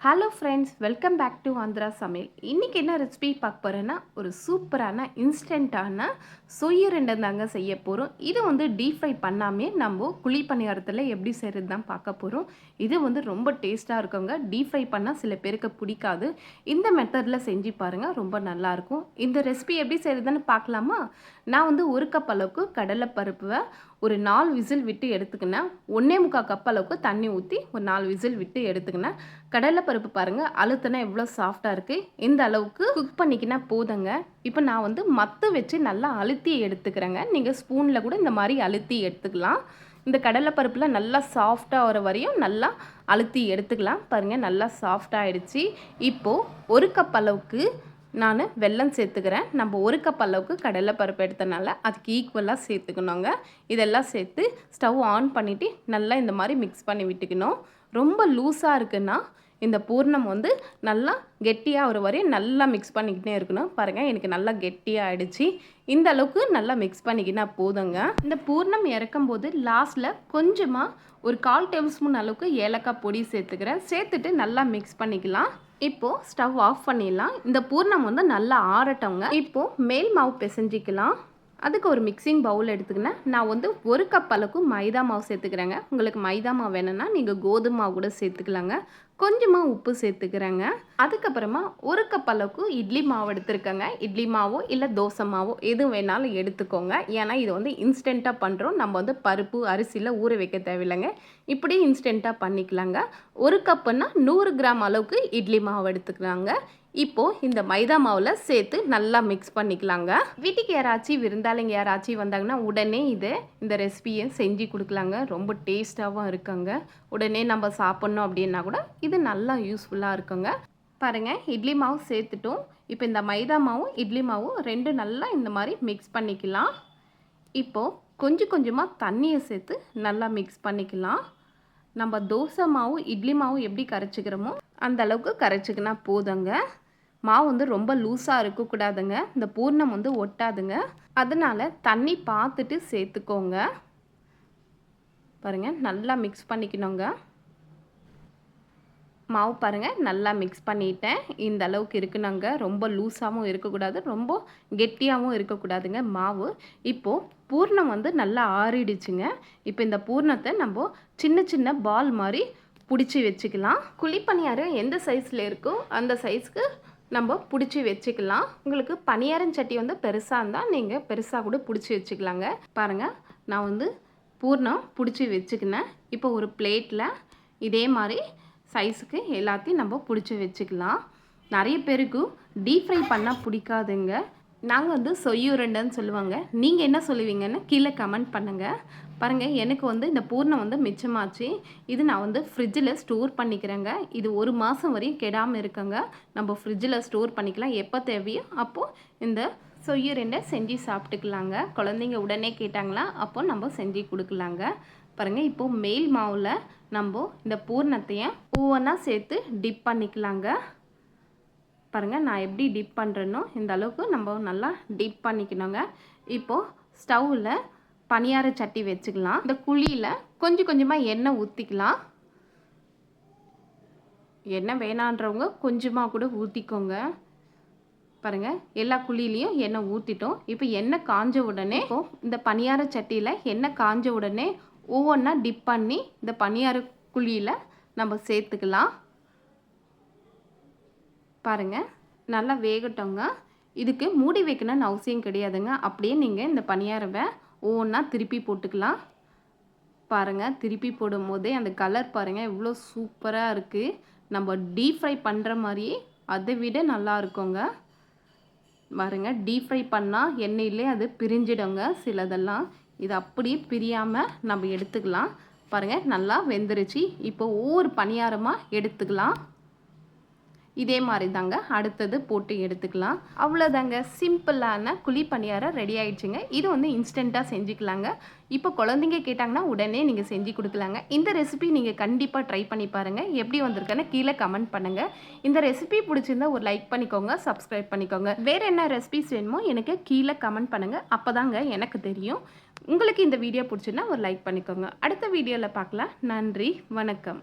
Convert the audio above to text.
Hello friends welcome back to Andhra சமையல் இன்றைக்கி என்ன ரெசிபி பார்க்க போகிறேன்னா ஒரு சூப்பரான இன்ஸ்டண்ட்டான சொய்யரண்டை தாங்க செய்ய போகிறோம் இது வந்து டீப் ஃப்ரை பண்ணாமே நம்ம குழி பணியாரத்தில் எப்படி செய்கிறது தான் பார்க்க போகிறோம் இது வந்து ரொம்ப டேஸ்ட்டாக இருக்குங்க. டீப் ஃப்ரை பண்ணால் சில பேருக்கு பிடிக்காது. இந்த மெத்தடில் செஞ்சு பாருங்கள் ரொம்ப நல்லாயிருக்கும். இந்த ரெசிபி எப்படி செய்கிறதுன்னு பார்க்கலாமா? நான் வந்து ஒரு கப் அளவுக்கு கடலைப்பருப்பை ஒரு நாலு விசில் விட்டு எடுத்துக்கினேன் ஒன்றே முக்கால் கப் அளவுக்கு தண்ணி ஊற்றி ஒரு நாலு விசில் விட்டு எடுத்துக்கினேன் கடலைப்பருப்பு பாருங்கள் அழுத்தினா எவ்வளோ சாஃப்டாக இருக்குது இந்த அளவுக்கு குக் பண்ணிக்கினா போதுங்க. இப்போ நான் வந்து மத்து வச்சு நல்லா அழுத்தி எடுத்துக்கிறேங்க. நீங்கள் ஸ்பூனில் கூட இந்த மாதிரி அழுத்தி எடுத்துக்கலாம். இந்த கடலைப்பருப்பில் நல்லா சாஃப்டாக வர வரையும் நல்லா அழுத்தி எடுத்துக்கலாம். பாருங்கள் நல்லா சாஃப்டாகிடுச்சு இப்போது ஒரு கப் அளவுக்கு நான் வெல்லம் சேர்த்துக்கிறேன். நம்ம ஒரு கப் அளவுக்கு கடலை பருப்பு எடுத்தனால அதுக்கு ஈக்குவலாக சேர்த்துக்கணுங்க. இதெல்லாம் சேர்த்து ஸ்டவ் ஆன் பண்ணிவிட்டு நல்லா இந்த மாதிரி மிக்ஸ் பண்ணி விட்டுக்கணும். ரொம்ப லூஸாக இருக்குன்னா இந்த பூர்ணம் வந்து நல்லா கெட்டியாக ஒரு வரையும் நல்லா மிக்ஸ் பண்ணிக்கிட்டே இருக்கணும். பாருங்கள் எனக்கு நல்லா கெட்டியாக ஆகிடுச்சு இந்த அளவுக்கு நல்லா மிக்ஸ் பண்ணிக்கினா போதுங்க. இந்த பூர்ணம் இறக்கும் போது லாஸ்ட்டில் கொஞ்சமாக ஒரு கால் டேபிள் ஸ்பூன் அளவுக்கு ஏலக்காய் பொடி சேர்த்துக்கிறேன். சேர்த்துட்டு நல்லா மிக்ஸ் பண்ணிக்கலாம். இப்போது ஸ்டவ் ஆஃப் பண்ணிடலாம். இந்த பூர்ணம் வந்து நல்லா ஆறட்டவங்க இப்போது மேல் மாவு பிசைஞ்சிக்கலாம். அதுக்கு ஒரு மிக்சிங் பவுல் எடுத்துக்கினேன். நான் வந்து ஒரு கப் அளவுக்கு மைதா மாவு சேர்த்துக்கிறேங்க. உங்களுக்கு மைதா மாவு வேணும்னா நீங்கள் கோதுமை மாவு கூட சேர்த்துக்கலாங்க. கொஞ்சமாக உப்பு சேர்த்துக்கிறேங்க. அதுக்கப்புறமா ஒரு கப் அளவுக்கு இட்லி மாவு எடுத்துருக்கேங்க. இட்லி மாவோ இல்லை தோசை மாவோ எது வேணாலும் எடுத்துக்கோங்க. ஏன்னா இது வந்து இன்ஸ்டண்ட்டாக பண்ணுறோம் நம்ம வந்து பருப்பு அரிசியில் ஊற வைக்க தேவையில்லைங்க. இப்படி இன்ஸ்டண்ட்டாக பண்ணிக்கலாங்க. ஒரு கப்புன்னா நூறு கிராம் அளவுக்கு இட்லி மாவு எடுத்துக்கலாங்க. இப்போது இந்த மைதா மாவில் சேர்த்து நல்லா மிக்ஸ் பண்ணிக்கலாங்க. வீட்டுக்கு யாராச்சும் விருந்தாளிங்க யாராச்சும் வந்தாங்கன்னா உடனே இதை இந்த ரெசிபியை செஞ்சு கொடுக்கலாங்க. ரொம்ப டேஸ்ட்டாகவும் இருக்குங்க. உடனே நம்ம சாப்பிட்ணும் அப்படின்னா கூட இது நல்லா யூஸ்ஃபுல்லாக இருக்குங்க. பாருங்கள் இட்லி மாவு சேர்த்துட்டோம். இப்போ இந்த மைதா மாவும் இட்லி மாவும் ரெண்டும் நல்லா இந்த மாதிரி மிக்ஸ் பண்ணிக்கலாம். இப்போது கொஞ்சம் கொஞ்சமாக தண்ணியை சேர்த்து நல்லா மிக்ஸ் பண்ணிக்கலாம். நம்ம தோசை மாவு இட்லி மாவு எப்படி கரைச்சிக்கிறோமோ அந்த அளவுக்கு கரைச்சிக்கினா போதுங்க. மாவு வந்து ரொம்ப லூஸாக இருக்கக்கூடாதுங்க. இந்த பூர்ணம் வந்து ஒட்டாதுங்க. அதனால் தண்ணி பார்த்துட்டு சேர்த்துக்கோங்க. பாருங்கள் நல்லா மிக்ஸ் பண்ணிக்கணுங்க. மாவு பாருங்கள் நல்லா மிக்ஸ் பண்ணிட்டேன். இந்த அளவுக்கு இருக்குனாங்க. ரொம்ப லூஸாகவும் இருக்கக்கூடாது. ரொம்ப கெட்டியாகவும் இருக்கக்கூடாதுங்க மாவு. இப்போது பூர்ணம் வந்து நல்லா ஆறிடுச்சுங்க. இப்போ இந்த பூர்ணத்தை நம்ம சின்ன சின்ன பால் மாதிரி பிடிச்சி வச்சுக்கலாம். குழிப்பணியாரம் எந்த சைஸில் இருக்கோ அந்த சைஸ்க்கு நம்ம பிடிச்சி வச்சுக்கலாம். உங்களுக்கு பணியாரம் சட்டி வந்து பெருசாக இருந்தால் நீங்கள் பெருசாக கூட பிடிச்சி வச்சுக்கலாங்க. பாருங்கள் நான் வந்து பூர்ணம் பிடிச்சி வச்சுக்கினேன். இப்போ ஒரு பிளேட்டில் இதே மாதிரி சைஸுக்கு எல்லாத்தையும் நம்ம பிடிச்சி வச்சுக்கலாம். நிறைய பேருக்கு டீப் ஃப்ரை பண்ணால் பிடிக்காதுங்க. நாங்கள் வந்து சொய்யுருண்டைன்னு சொல்லுவாங்க. நீங்கள் என்ன சொல்லுவீங்கன்னு கீழே கமெண்ட் பண்ணுங்கள் பாருங்கள் எனக்கு வந்து இந்த பூர்ணம் வந்து மிச்சமாச்சு. இது நான் வந்து ஃப்ரிட்ஜில் ஸ்டோர் பண்ணிக்கிறேங்க. இது ஒரு மாதம் வரையும் கெடாமல் இருக்குங்க. நம்ம ஃப்ரிட்ஜில் ஸ்டோர் பண்ணிக்கலாம். எப்போ தேவையோ அப்போது இந்த ஸோ இது ரெண்டை செஞ்சு சாப்பிட்டுக்கலாங்க. குழந்தைங்க உடனே கேட்டாங்களா அப்போ நம்ம செஞ்சு கொடுக்கலாங்க. பாருங்கள் இப்போது மேல் மாவில் நம்ம இந்த பூர்ணத்தையும் ஒவ்வொன்றா சேர்த்து டிப் பண்ணிக்கலாங்க. பாருங்கள் நான் எப்படி டிப் பண்ணுறேனோ இந்த அளவுக்கு நம்ம நல்லா டிப் பண்ணிக்கணுங்க. இப்போது ஸ்டவ்வில் பனியார சட்டி வச்சுக்கலாம். இந்த குழியில் கொஞ்சம் கொஞ்சமாக எண்ணெய் ஊற்றிக்கலாம் எண்ணெய் வேணான்றவங்க கொஞ்சமாக கூட ஊற்றிக்கோங்க பாருங்கள் எல்லா குழியிலையும் எண்ணெய் ஊற்றிட்டோம் இப்போ எண்ணெய் காஞ்ச உடனே இந்த பனியார சட்டியில் எண்ணெய் காஞ்ச உடனே ஒவ்வொன்றா டிப் பண்ணி இந்த பனியார குழியில் நம்ம சேர்த்துக்கலாம். பாருங்கள் நல்லா வேகட்டோங்க இதுக்கு மூடி வைக்கணும்னு அவசியம் கிடையாதுங்க. அப்படியே நீங்கள் இந்த பனியாரவை ஒவ்வொன்றா திருப்பி போட்டுக்கலாம். பாருங்கள் திருப்பி போடும் போதே அந்த கலர் பாருங்கள் எவ்வளோ சூப்பராக இருக்குது நம்ம டீப் ஃப்ரை பண்ணுற மாதிரியே அதை விட நல்லா இருக்குங்க. பாருங்கள் டீப் ஃப்ரை பண்ணால் எண்ணெயிலே அது பிரிஞ்சிடுங்க சிலதெல்லாம். இது அப்படியே பிரியாமல் நம்ம எடுத்துக்கலாம். பாருங்கள் நல்லா வெந்துருச்சு. இப்போ ஒவ்வொரு பணியாரமாக எடுத்துக்கலாம். இதே மாதிரி தாங்க அடுத்தது போட்டு எடுத்துக்கலாம். அவ்வளோதாங்க சிம்பிளான குழி பணியாரம் ரெடி ஆயிடுச்சுங்க. இது வந்து இன்ஸ்டண்ட்டாக செஞ்சுக்கலாங்க. இப்போ குழந்தைங்க கேட்டாங்கன்னா உடனே நீங்கள் செஞ்சு கொடுக்கலாங்க. இந்த ரெசிபி நீங்கள் கண்டிப்பாக ட்ரை பண்ணி பாருங்கள் எப்படி வந்திருக்குன்னு கீழே கமெண்ட் பண்ணுங்கள் இந்த ரெசிபி பிடிச்சிருந்தா ஒரு லைக் பண்ணிக்கோங்க. சப்ஸ்கிரைப் பண்ணிக்கோங்க. வேறு என்ன ரெசிபிஸ் வேணுமோ எனக்கு கீழே கமெண்ட் பண்ணுங்கள் அப்போ தாங்க எனக்கு தெரியும். உங்களுக்கு இந்த வீடியோ பிடிச்சிருந்தா ஒரு லைக் பண்ணிக்கோங்க. அடுத்த வீடியோவில் பார்க்கலாம். நன்றி. வணக்கம்.